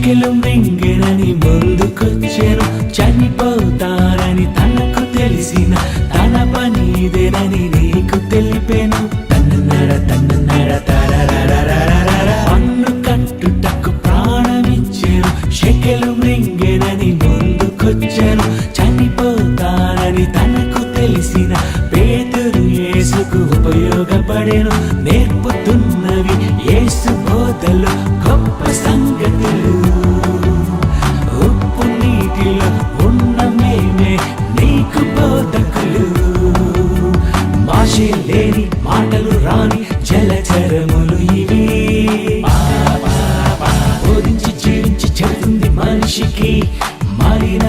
చిటికెలు మింగినని ముందుకొచ్చాను. చనిపోతారని తనకు తెలిసిన తన పని ఇదేనని నీకు తెలిపాను. తన్నడ తనకు తెలిసిన పేదరు ఏసుకు ఉపయోగపడేను. భాషే లేని మాటలు రాని జలచరములు ఇవి. బోధించి జీవించి చెబుతుంది మనిషికి మారిన